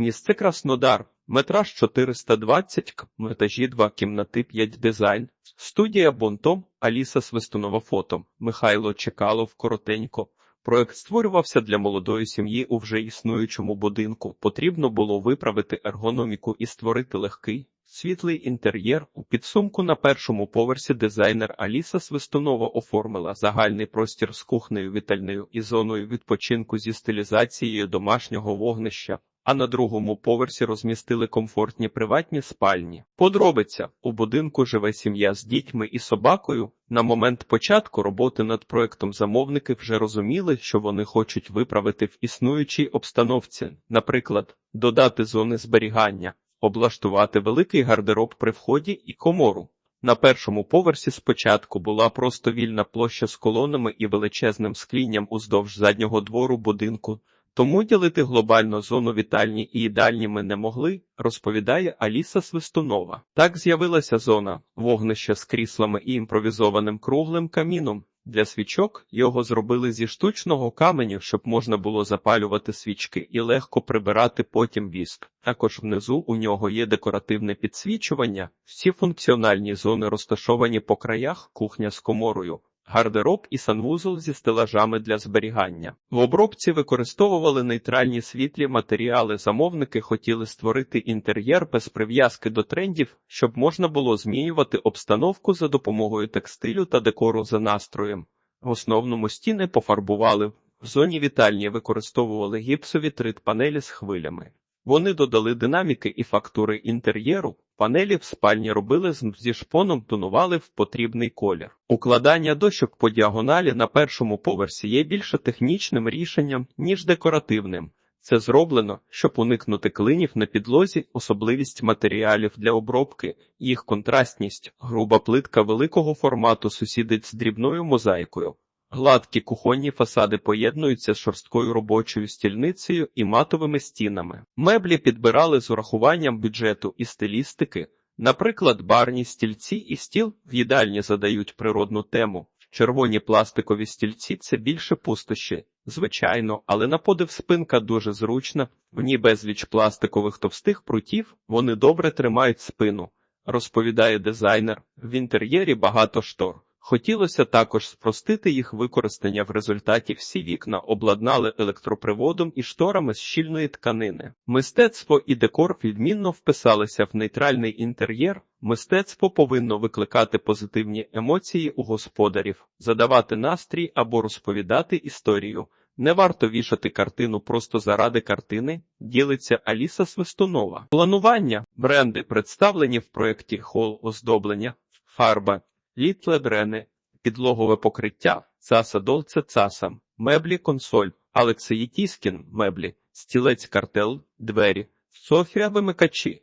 Місце Краснодар. Метраж 420 к, етажі 2 кімнати 5 дизайн. Студія Бонтом, Аліса Свистунова фото, Михайло Чекалов коротенько. Проект створювався для молодої сім'ї у вже існуючому будинку. Потрібно було виправити ергономіку і створити легкий, світлий інтер'єр. У підсумку на першому поверсі дизайнер Аліса Свистунова оформила загальний простір з кухнею, вітальною і зоною відпочинку зі стилізацією домашнього вогнища. А на другому поверсі розмістили комфортні приватні спальні. Подробиця у будинку живе сім'я з дітьми і собакою. На момент початку роботи над проектом замовники вже розуміли, що вони хочуть виправити в існуючій обстановці, наприклад, додати зони зберігання, облаштувати великий гардероб при вході і комору. На першому поверсі спочатку була просто вільна площа з колонами і величезним склінням уздовж заднього двору будинку. Тому ділити глобальну зону вітальні і їдальні ми не могли, розповідає Аліса Свистунова. Так з'явилася зона вогнища з кріслами і імпровізованим круглим каміном. Для свічок його зробили зі штучного каменю, щоб можна було запалювати свічки і легко прибирати потім віск. Також внизу у нього є декоративне підсвічування. Всі функціональні зони розташовані по краях, кухня з коморою. Гардероб і санвузол зі стелажами для зберігання. В обробці використовували нейтральні світлі матеріали. Замовники хотіли створити інтер'єр без прив'язки до трендів, щоб можна було змінювати обстановку за допомогою текстилю та декору за настроєм. В основному стіни пофарбували. В зоні вітальні використовували гіпсові трит-панелі з хвилями. Вони додали динаміки і фактури інтер'єру. Панелі в спальні робили зі шпоном, тонували в потрібний колір. Укладання дощок по діагоналі на першому поверсі є більше технічним рішенням, ніж декоративним. Це зроблено, щоб уникнути клинів на підлозі, особливість матеріалів для обробки, їх контрастність, груба плитка великого формату сусідить з дрібною мозаїкою. Гладкі кухонні фасади поєднуються з шорсткою робочою стільницею і матовими стінами. Меблі підбирали з урахуванням бюджету і стилістики. Наприклад, барні стільці і стіл в їдальні задають природну тему. Червоні пластикові стільці це більше пустощі, звичайно, але на подив спинка дуже зручна, в ній безліч пластикових товстих прутів, вони добре тримають спину, розповідає дизайнер. В інтер'єрі багато штор. Хотілося також спростити їх використання в результаті всі вікна обладнали електроприводом і шторами з щільної тканини. Мистецтво і декор відмінно вписалися в нейтральний інтер'єр. Мистецтво повинно викликати позитивні емоції у господарів, задавати настрій або розповідати історію. Не варто вішати картину просто заради картини, ділиться Аліса Свистунова. Планування бренди представлені в проєкті хол оздоблення, фарба, літле дрени, підлогове покриття, цаса долце цаса, меблі консоль, Алексеї Тіскін, меблі, стілець картел, двері, Софія вимикачі,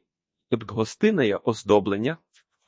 гостине оздоблення,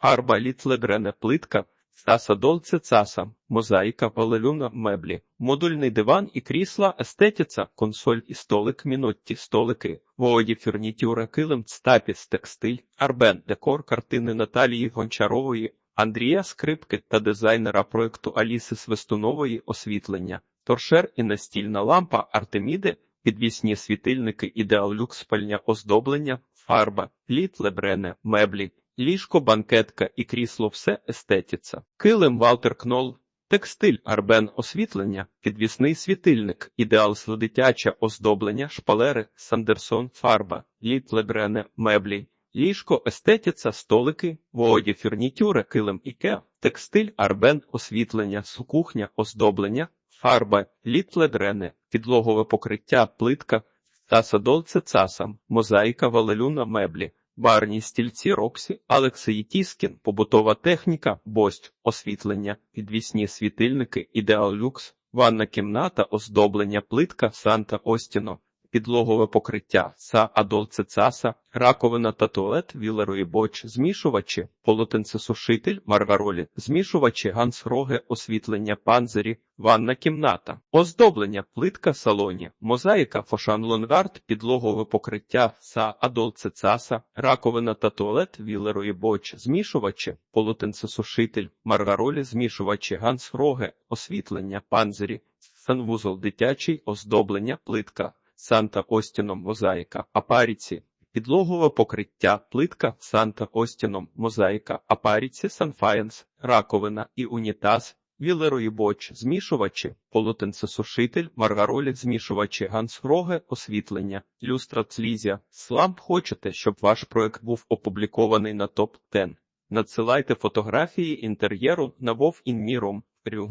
фарба літле дрене плитка, цаса долце цаса, мозаїка валелюна меблі, модульний диван і крісла, естетиця, консоль і столик, мінотті, столики, воді, фурнітюра, килим, стапіс, текстиль, арбен, декор, картини Наталії Гончарової, Андрія Скрипки та дизайнера проекту Аліси Свистунової освітлення, торшер і настільна лампа Артеміди, підвісні світильники Ідеалюкс спальня оздоблення, фарба, літ лебрене, меблі, ліжко, банкетка і крісло все естетіця, килим Валтер Кнол, текстиль Арбен освітлення, підвісний світильник, ідеал дитяче оздоблення, шпалери, Сандерсон, фарба, літ лебрене, меблі. Ліжко, естетіця, столики, воді, фурнітюри, килим іке, текстиль, арбен, освітлення, сукухня, оздоблення, фарба, літле дрене, підлогове покриття, плитка, таса долце цасам, мозаїка, валелюна, меблі, барні стільці, роксі, Алексеї Тіскін, побутова техніка, бость, освітлення, підвісні світильники, ідеал люкс, ванна кімната, оздоблення, плитка, Санта Остіно. Підлогове покриття Са Адолце Цаса, раковина та туалет Вілерої Боч, змішувачі, полотенцесушитель, маргаролі, змішувачі, гансроги, освітлення, панзирі, ванна кімната, оздоблення, плитка салоні, мозаїка, фошан лонгард, підлогове покриття Са Адолце Цаса, раковина та туалет Вілерої Боч, змішувачі, полотенцесушитель, маргаролі, змішувачі, гансроги, освітлення, панзирі, санвузол дитячий, оздоблення, плитка. Санта Остіном мозаїка, апаріці, підлогове покриття, плитка Санта Остіном мозаїка, апаріці, санфаєнс, раковина і унітаз, вілероїбоч, змішувачі, полотенцесушитель, маргаролі, змішувачі, гансроге, освітлення, люстра цлізя. Сламп хочете, щоб ваш проект був опублікований на топ 10 Надсилайте фотографії інтер'єру на Вов